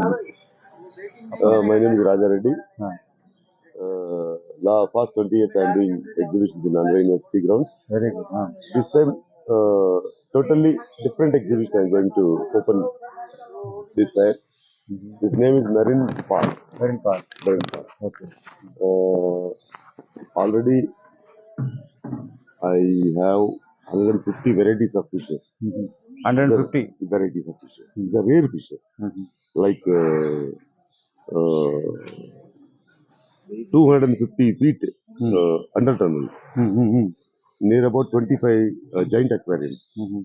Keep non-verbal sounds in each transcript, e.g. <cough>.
Uh, my name is Raja Reddy. Uh, la past 20 years I am doing exhibitions in Andhra University grounds. Very good. huh. This time, uh, totally different exhibition I am going to open this time. Mm-hmm. His name is Marine Park. Marine Park. Marine Park. Okay. Uh, already, I have 150 varieties of fishes. Mhm. 150 varieties of fishes. These are rare fishes, mm-hmm. like uh, uh, 250 feet mm-hmm. uh, under tunnel, mm-hmm. near about 25 uh, giant aquarium. Mm-hmm.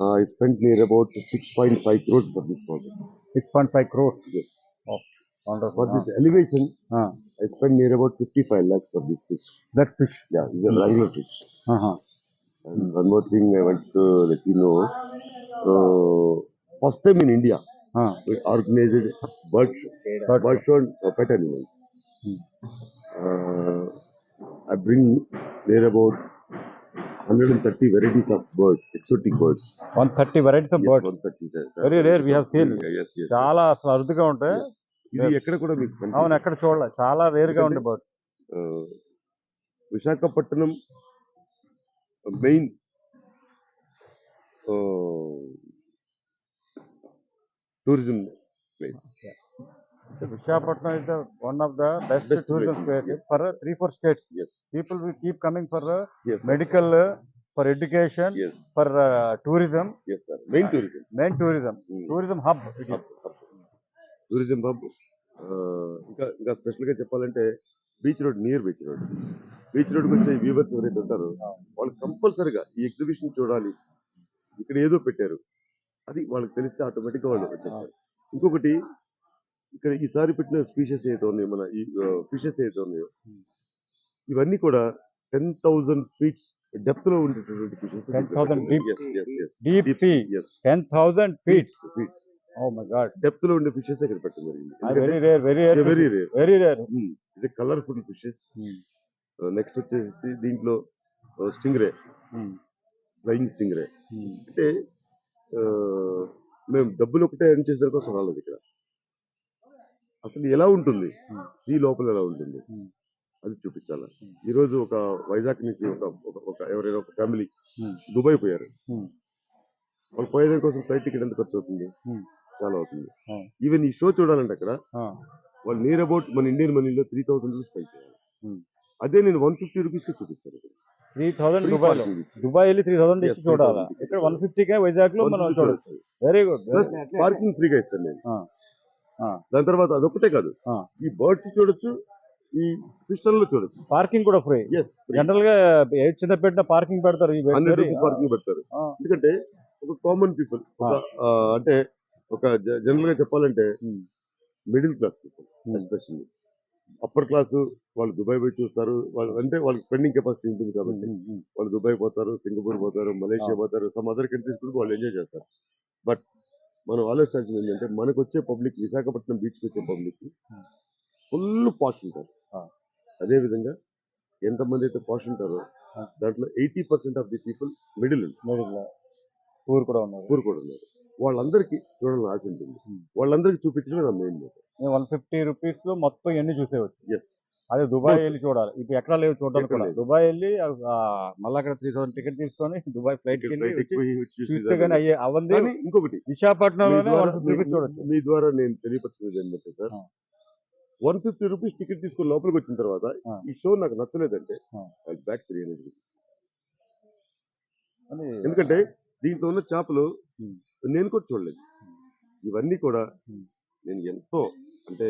Uh, I spent near about 6.5 crores for this project. 6.5 crores? Yes. Oh, wonderful. For this ah. elevation, ah. I spent near about 55 lakhs for this fish. That fish? Yeah, it's a mm-hmm. regular fish. Uh-huh. And one more thing I want let you know first time in India organised bird bird show pet animals I bring there about hundred and thirty varieties of birds exotic birds one thirty varieties of birds very rare we హీన్ చాలా అసలు అరుదుగా ఉంటాయి. ఇది ఎక్కడ కూడా మీకు అవును ఎక్కడ చూడాలి చాలా రేర్గా ఉంటాయి birds Visakhapatnam main tourism place. Visakhapatnam is one of the best Best tourism place, place yes. For three four states yes people will keep coming for yes medical for education yes for tourism yes sir main tourism main tourism tourism hub tourism hub ఇంకా ఇంకా స్పెషల్గా చెప్పాలంటే beach road near beach road. Beach road వచ్చే viewers ఎవరైతే ఉంటారో వాళ్ళు కంపల్సరిగా ఈ ఎగ్జిబిషన్ చూడాలి. ఇక్కడ ఏదో పెట్టారు. అది వాళ్ళకి తెలిస్తే ఆటోమేటిక్గా వాళ్ళు వచ్చేస్తారు. ఇంకొకటి ఇక్కడ ఈసారి పెట్టిన స్పీషెస్ ఏదైతే ఉన్నాయో మన ఈ ఫిషెస్ ఏదైతే ఉన్నాయో ఇవన్నీ కూడా టెన్ థౌసండ్ ఫీట్స్ డెప్త్లో ఉండేటటువంటి fishes. 10,000 deep. Deep deep sea. Yes ten thousand feets. Feets డెప్త్లో ఉండే ఫిషెస్ ఇక్కడ పెట్టడం జరిగింది very rare very rare very rare ఇది కలర్ఫుల్ ఫిషెస్ నెక్స్ట్ వచ్చేసి దీంట్లో sting ray flying sting ray అంటే ఆ, మేము డబ్బులు ఒకటే ఎర్న్ చేసే కోసం రాలేదు ఇక్కడ. అసలు ఎలా ఉంటుంది? ఈ లోపల ఎలా ఉంటుంది? Hmm. అది చూపించాలి? Hmm. ఈ రోజు ఒక వైజాగ్ నుంచి ఒక ఒక- ఎవరైనా ఒక ఫ్యామిలీ దుబాయ్ పోయారు. వాళ్ళు పోయేదాని కోసం ఫ్లైట్ టికెట్ ఎంత ఖర్చు అవుతుంది Hmm. చాలా అవుతుంది. Hmm. ఈవెన్ ఈ షో చూడాలంటే అక్కడ వాళ్ళు నియర్ అబౌట్ మన ఇండియన్ మనీలో త్రీ థౌసండ్ రూపీస్ పే చేయాలి. Hmm. అదే నేను వన్ ఫిఫ్టీ రూపీస్ చూపిస్తాను. త్రీ థౌసండ్ దుబాయ్ వెళ్ళి త్రీ థౌసండ్ ఇచ్చి చూడాలా? 3,000 ఇక్కడ వన్ ఫిఫ్టీకే వైజాగ్లో మనం 150 చూడొచ్చు. వెరీ గుడ్ పార్కింగ్ ఫ్రీగా ఇస్తాను నేను. దాని తర్వాత అదొకటే కాదు. ఈ బర్డ్స్ చూడొచ్చు ఈ క్రిస్టల్లో చూడొచ్చు. పార్కింగ్ కూడా ఫ్రీ ఎస్ జనరల్గా ఏ చిన్న పెట్టిన పార్కింగ్ పెడతారు పార్కింగ్ పెడతారు. ఎందుకంటే ఒక కామన్ పీపుల్ అంటే ఒక జనరల్గా చెప్పాలంటే Hmm. Middle class people Hmm. Especially upper class వాళ్ళు దుబాయ్ పోయి చూస్తారు వాళ్ళు అంటే వాళ్ళకి స్పెండింగ్ కెపాసిటీ ఉంటుంది కాబట్టి ఉమ్, ఉమ్, వాళ్ళు దుబాయ్ పోతారు సింగపూర్ పోతారు మలేషియా ఆ. పోతారు సమ్ అదర్ కంట్రీస్ కూడా వాళ్ళు ఎంజాయ్ చేస్తారు బట్ మనం ఆలోచించాల్సింది ఏంటంటే మనకు వచ్చే పబ్లిక్ విశాఖపట్నం బీచ్కి వచ్చే పబ్లిక్ Hmm. ఫుల్ పాష్ ఉంటారు ఆ. అదే విధంగా ఎంతమంది అయితే పాష్ ఉంటారో. దాంట్లో eighty percent of the people middle middle లో. ఊరు కూడా ఉన్నారు ఊరు కూడా ఉన్నారు వాళ్ళందరికీ చూడాలని ఆశ ఉంటుంది Hmm. వాళ్ళందరికీ చూపించడమే నా మెయిన్ వన్ ఫిఫ్టీ రూపీస్లో మొత్తం ఎన్ని చూసేవచ్చు ఎస్ అదే దుబాయ్ వెళ్ళి చూడాలి ఇప్పుడు ఎక్కడ లేవు చూడడానికి కూడా. దుబాయ్ వెళ్ళి మళ్ళీ అక్కడ త్రీ థౌసండ్ టికెట్ తీసుకొని <laughs> దుబాయ్ ఫ్లైట్ చూస్తే కానీ అయ్యే అవ్వంది కానీ ఇంకొకటి విశాఖపట్నంలోనే వన్ ఫిఫ్టీ రూపీస్ మీ- చూడొచ్చు మీ ద్వారా నేను తెలియపరుచుకునేది ఏంటంటే sir. One fifty rupees ticket తీసుకుని లోపలికి వచ్చిన తర్వాత. ఈ షో నాకు నచ్చలేదంటే. బ్యాక్ త్రీ హండ్రెడ్ అని ఎందుకంటే దీంట్లో ఉన్న చేపలు. నేను కూడా చూడలేదు. ఇవన్నీ కూడా. నేను ఎంతో అంటే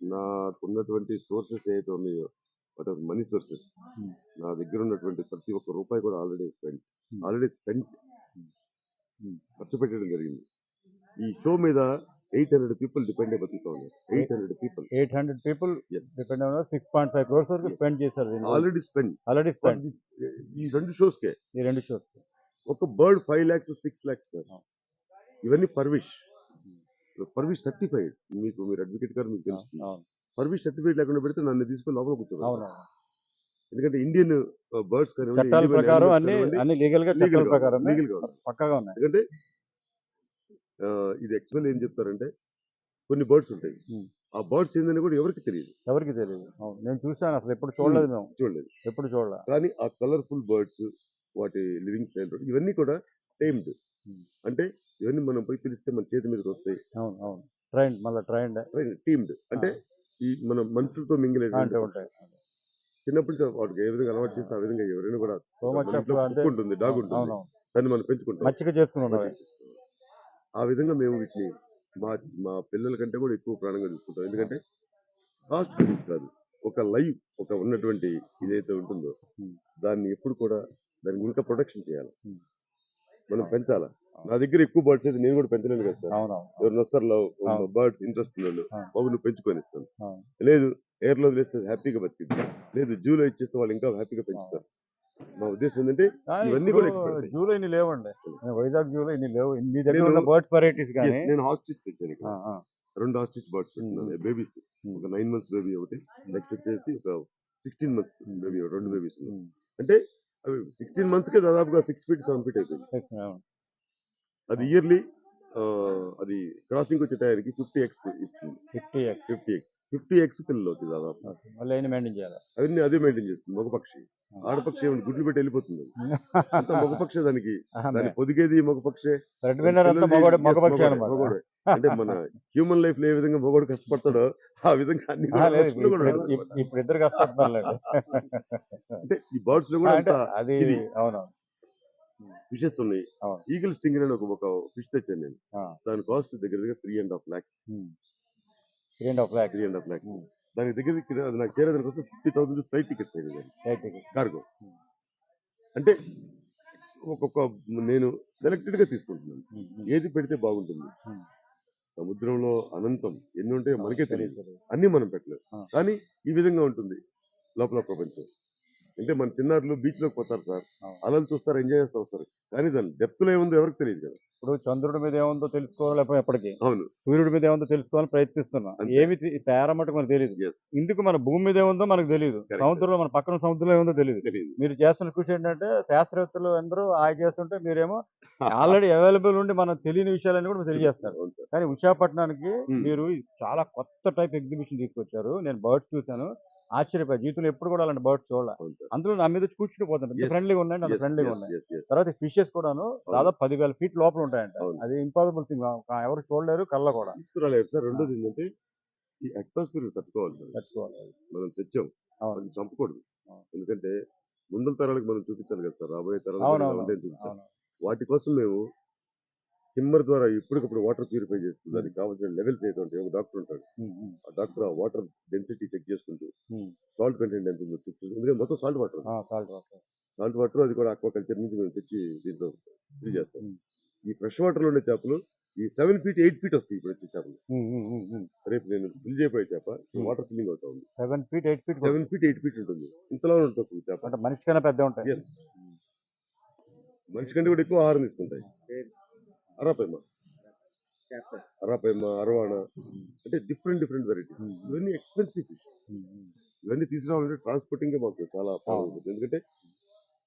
నాకున్నటువంటి సోర్సెస్ ఏదైతే ఉన్నాయో వాట్ ఆర్ మనీ సోర్సెస్. నా దగ్గర ఉన్నటువంటి ప్రతి ఒక్క రూపాయి కూడా ఆల్రెడీ స్పెండ్. Already spend. ఖర్చు పెట్టడం జరిగింది. ఈ షో మీద ఎయిట్ హండ్రెడ్ పీపుల్ డిపెండ్ అయిపోతూ ఉన్నారు. Eight hundred people. Eight hundred people depend six point five crores వరకు. స్పెండ్ చేశారు ఆల్రెడీ స్పెండ్. Already spend. ఈ రెండు షోస్ కే ఈ రెండు షోస్ ఒక bird five lakhs six lakhs sir. ఇవన్నీ పర్విష్. పర్విష్ సర్టిఫైడ్. మీకు మీరు అడ్వకేట్ గారు మీకు అవును. పర్విష్ సర్టిఫికేట్ లేకుండా పెడితే నన్ను తీసుకొని లోపల కూర్చోవాలి ఎందుకంటే ఇండియన్ బర్డ్స్ లీగల్గా. పక్కగా ఉన్నాయి. ఎందుకంటే ఇది యాక్చువల్ ఏం చెప్తారంటే కొన్ని బర్డ్స్ ఉంటాయి. ఆ బర్డ్స్ ఏందని కూడా ఎవరికి తెలియదు. ఎవరికి తెలియదు. నేను చూసాను అసలు. ఎప్పుడు చూడలేదు మేము చూడలేదు. ఎప్పుడు చూడలే. కానీ ఆ కలర్ఫుల్ బర్డ్స్ వాటి లివింగ్ స్టైల్ ఇవన్నీ కూడా టైమ్డ్. అంటే ఇవన్నీ మనం పోయి పిలిస్తే మన చేతి మీదకి వస్తాయి. అవును అవును. ట్రైన్ మళ్ళీ ట్రైన్ టీమ్డ్. అంటే ఈ మన మనుషులతో మింగిలే ఉంటాయి. వాటికి ఏ విధంగా అలవాటు చేస్తే ఆ విధంగా ఎవరైనా కూడా ఉంటుంది డాగ్ ఉంటుంది దాన్ని మనం పెంచుకుంటాం. ఆ విధంగా మేము వీటిని మా మా పిల్లల కంటే కూడా ఎక్కువ ప్రాణంగా చూసుకుంటాం ఎందుకంటే కాస్ట్ గురించి కాదు. ఒక లైవ్ ఒక ఉన్నటువంటి ఇదైతే ఉంటుందో. దాన్ని ఎప్పుడు కూడా దానికి ఇంకా ప్రొటెక్షన్ చేయాలి. మనం పెంచాలా? నా దగ్గర ఎక్కువ బర్డ్స్ అయితే నేను కూడా పెంచలేను కదా సార్. ఎవరిని వస్తారు. బర్డ్స్ ఇంట్రెస్ట్ ఉన్నాడు. బాబు నువ్వు పెంచుకొని ఇస్తాను. లేదు ఎయిర్లో వదిలేస్తే హ్యాపీగా బతికిద్ది. లేదు జూలో ఇచ్చేస్తే వాళ్ళు ఇంకా హ్యాపీగా పెంచుతారు. మా ఉద్దేశం ఏంటంటే ఇవన్నీ కూడా. జూలో ఇన్ని లేవండి. వైజాగ్ జూలో ఇన్ని లేవు. మీ దగ్గర నేను- ఉన్న బర్డ్స్ వెరైటీస్ కానీ నేను హాస్టిచ్ తెచ్చాను ఇక్కడ. రెండు హాస్టిచ్ బర్డ్స్ బేబీస్. ఒక నైన్ మంత్స్ బేబీ ఒకటి. నెక్స్ట్ వచ్చేసి ఒక సిక్స్టీన్ మంత్స్ బేబీ రెండు బేబీస్ అంటే అవి సిక్స్టీన్ మంత్స్కి దాదాపుగా సిక్స్ ఫీట్ సెవెన్ ఫీట్ అయిపోయింది. అది ఇయర్లీ అది క్రాసింగ్ వచ్చే టైంకి ఫిఫ్టీ ఎక్స్ ఇస్తుంది. 50 X fifty X fifty X పిల్లలు అవుతుంది దాదాపు అవన్నీ అదే మెయింటైన్ చేస్తుంది మగపక్షి ఆడపక్షి ఏమైనా గుడ్లు పెట్టి వెళ్ళిపోతుంది. <laughs> అంత మగపక్షే దానికి. దాని పొదిగేది మగపక్షే మగవాడే. అంటే మన హ్యూమన్ లైఫ్లో ఏ విధంగా మగవాడు కష్టపడతాడో ఆ విధంగా అన్ని ఇప్పుడు ఇద్దరు అంటే ఈ బర్డ్స్లో కూడా అది ఫిషెస్ ఉన్నాయి. ఈగిల్ స్టింగర్ అని ఒక ఫిష్ తెచ్చాను నేను. దాని కాస్ట్ దగ్గర దగ్గర three and half lakhs three and half lakhs three and half lakhs దానికి దగ్గర అది నాకు చేరేదాని కోసం ఫిఫ్టీ థౌసండ్ ఫ్లైట్ టికెట్స్ అయింది కార్గో Hmm. అంటే ఒక్కొక్క నేను సెలెక్టెడ్గా తీసుకుంటున్నాను. ఏది పెడితే బాగుంటుంది? Hmm. సముద్రంలో అనంతం ఎన్ని ఉంటాయో మనకే తెలియదు. అన్ని మనం పెట్టలేము Ah. కానీ ఈ విధంగా ఉంటుంది లోపల ప్రపంచం. అంటే మన చిన్నారులు బీచ్లోకి పోతారు సార్. అలలు చూస్తారు ఎంజాయ్ చేస్తూ వస్తారు కానీ దాని డెప్త్లో ఏముందో ఎవరికి తెలియదు కదా. ఇప్పుడు చంద్రుడి మీద ఏముందో తెలుసుకోవాలి ఎప్పటికీ. అవును. సూర్యుడి మీద ఏముందో తెలుసుకోవాలని ప్రయత్నిస్తున్నాం. ఏమి మటుకు మనకు తెలియదు ఇందుకు మన భూమి మీద ఏముందో మనకు తెలియదు. సముద్రంలో మన పక్కన సముద్రంలో ఏముందో తెలియదు మీరు చేస్తున్న కృషి ఏంటంటే శాస్త్రవేత్తలు అందరూ ఆయన చేస్తుంటే మీరేమో <laughs> ఆల్రెడీ అవైలబుల్ ఉండి మనం తెలియని విషయాలన్నీ కూడా తెలియజేస్తారు. కానీ విశాఖపట్నానికి. మీరు చాలా కొత్త టైప్ ఎగ్జిబిషన్ తీసుకొచ్చారు. నేను బర్డ్స్ చూశాను. ఆశ్చర్యపోయా జీవితంలో ఎప్పుడు కూడా అలాంటి బర్డ్స్ చూడాలి. అందులో నా మీద Yes. ఫ్రెండ్లీగా ఉన్నాయండి అంత Yes, ఫ్రెండ్లీగా ఉన్నాయి. తర్వాత ఫిషెస్ కూడాను దాదాపు పదివేల ఫీట్ లోపల ఉంటాయంట. అది ఇంపాసిబుల్ థింగ్ ఎవరు చూడలేరు కళ్ళ కూడా. తీసుకురాలేదు సార్. రెండోది ఏంటంటే ఈ అట్మాస్ఫియర్ తట్టుకోవాలి సార్. తెచ్చుకోవాలి మనం తెచ్చాం. చంపకూడదు. ఎందుకంటే ముందల తరాలకు మనం చూపించాలి కదా సార్. రాబోయే తరాలకు చూపించాలి. అవును వాటి కోసం మేము స్కిమ్మర్ ద్వారా ఎప్పటికప్పుడు వాటర్ ప్యూరిఫై చేస్తుంది. దానికి కావాల్సిన లెవెల్స్ ఏదో ఉంటాయి ఒక డాక్టర్ ఉంటాడు. ఆ డాక్టర్ ఆ వాటర్ డెన్సిటీ చెక్ చేసుకుంటూ. సాల్ట్ కంటెంట్ ఎంత ఉందో ఎందుకంటే మొత్తం సాల్ట్ వాటర్. Salt water. అది కూడా ఆక్వాకల్చర్ నుంచి మేము తెచ్చి దీంట్లో ఇది చేస్తాం. ఈ ఫ్రెష్ వాటర్లో ఉండే చేపలు ఈ సెవెన్ ఫీట్ ఎయిట్ ఫీట్ వస్తాయి ఇప్పుడు వచ్చే చేపలు. రేపు నేను ఫిల్ చేయబోయే చేప. వాటర్ ఫిల్లింగ్ అవుతా ఉంది. Seven feet eight feet seven feet eight feet ఉంటుంది. ఇంతలో ఉంటుంది చేప. అంటే మనిషి కన్నా పెద్ద ఉంటాయి. మనిషి కంటే కూడా ఎక్కువ ఆహారం తీసుకుంటాయి. అరాపేమ అరాపేమ అరవాణ అంటే డిఫరెంట్ డిఫరెంట్ వెరైటీ ఇవన్నీ ఎక్స్పెన్సివ్ ఫిష్. ఇవన్నీ తీసుకురావాలంటే ట్రాన్స్పోర్టింగ్ మాకు చాలా ప్రాబ్లం ఎందుకంటే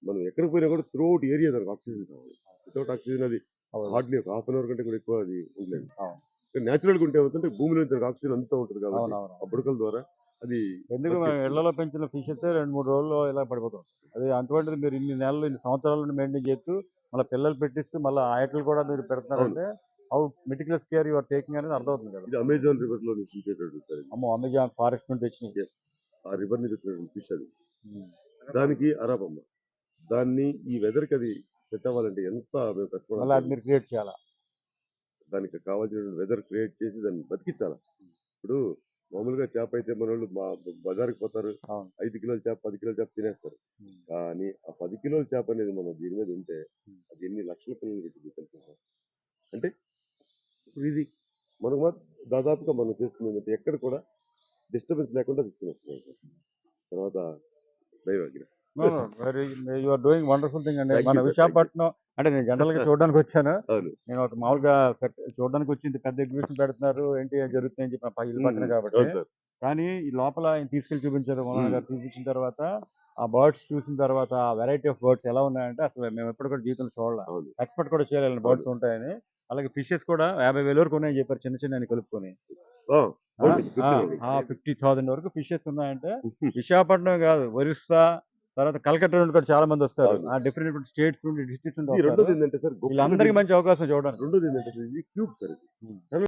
మనం ఎక్కడికి పోయినా కూడా త్రూ అవుట్ ఏరియా దానికి ఆక్సిజన్ కావాలి. వితౌట్ ఆక్సిజన్ అది. హార్డ్లీ ఒక హాఫ్ అన్ అవర్ కంటే కూడా ఎక్కువ అది ఉండలేదు. న్యాచురల్గా ఉంటే ఏమవుతుంటే భూమిలో దానికి ఆక్సిజన్ అంతా ఉంటుంది కాబట్టి ఆ బుడకల ద్వారా అది ఎందుకు ఇళ్ళలో పెంచిన ఫిష్ అయితే రెండు మూడు రోజుల్లో ఇలా పడిపోతాం. అది అటువంటిది మీరు ఇన్ని నెలలు ఇన్ని సంవత్సరాలను మెయింటైన్ చేస్తూ మళ్ళీ పిల్లలు పెట్టిస్తూ మళ్ళీ ఆయటలు కూడా మీరు పెడుతున్నారంటే how meticulous care you're taking అనేది అర్థమవుతుంది కదా. ఇది అమెజాన్ రివర్లో సార్. అమ్మో అమెజాన్ ఫారెస్ట్ నుండి Yes. ఆ రివర్ నుంచి వచ్చినటువంటి ఫిష్ అది. దానికి అరాబమ్మ. దాన్ని ఈ వెదర్కి అది సెట్ అవ్వాలంటే ఎంత మేము కష్టపడాలి మీరు క్రియేట్ చేయాలా? దానికి కావాల్సిన వెదర్ క్రియేట్ చేసి దాన్ని బతికించాలి? ఇప్పుడు మామూలుగా చేప అయితే మన వాళ్ళు మా బజార్కి పోతారు. ఐదు కిలోల చేప పది కిలోల చేప తినేస్తారు. కానీ ఆ పది కిలోల చేప అనేది మన దీని మీద ఉంటే. అది ఎన్ని లక్షల పిల్లలు పెట్టింది తెలుసా సార్ అంటే ఇప్పుడు ఇది మనకు మాత్రం దాదాపుగా మనం చేస్తుంది ఎక్కడ కూడా డిస్టర్బెన్స్ లేకుండా తీసుకుని వస్తున్నాం సార్ తర్వాత దైవజ్ఞ డూయింగ్ వండర్ఫుల్ థింగ్ అండి. మన. విశాఖపట్నం అంటే నేను జనరల్గా <laughs> చూడడానికి వచ్చాను. నేను ఒక మామూలుగా చూడడానికి వచ్చి ఇంత పెద్ద ఎగ్జిబిషన్ పెడుతున్నారు ఏంటి అని చెప్పి ఇల్లు పక్కన కాబట్టి. కానీ ఈ లోపల ఆయన తీసుకెళ్ళి చూపించారు మ్మ్. గారు చూపించిన తర్వాత ఆ బర్డ్స్ చూసిన తర్వాత ఆ వెరైటీ ఆఫ్ బర్డ్స్ ఎలా ఉన్నాయంటే అసలు మేము ఎప్పుడు కూడా జీవితంలో చూడలేదు అవును. ఎక్స్పెక్ట్ కూడా చేయలేదు బర్డ్స్ ఉంటాయని. అలాగే ఫిషెస్ కూడా యాభై వేల వరకు ఉన్నాయని చెప్పారు చిన్న చిన్న కలుపుకొని. ఫిఫ్టీ థౌసండ్ వరకు ఫిషెస్ ఉన్నాయంటే విశాఖపట్నం కాదు ఒరిస్సా తర్వాత కలకత్తా నుండి కూడా చాలా మంది వస్తారు. ఆ డిఫరెంట్ డిఫరెంట్ స్టేట్స్ నుండి డిస్ట్రిక్ట్స్ నుండి రెండోది ఏంటంటే సార్ వీళ్ళందరికీ మంచి అవకాశం చూడడానికి. రెండోది ఏంటంటే ఇది క్యూబ్ సార్ ఇది.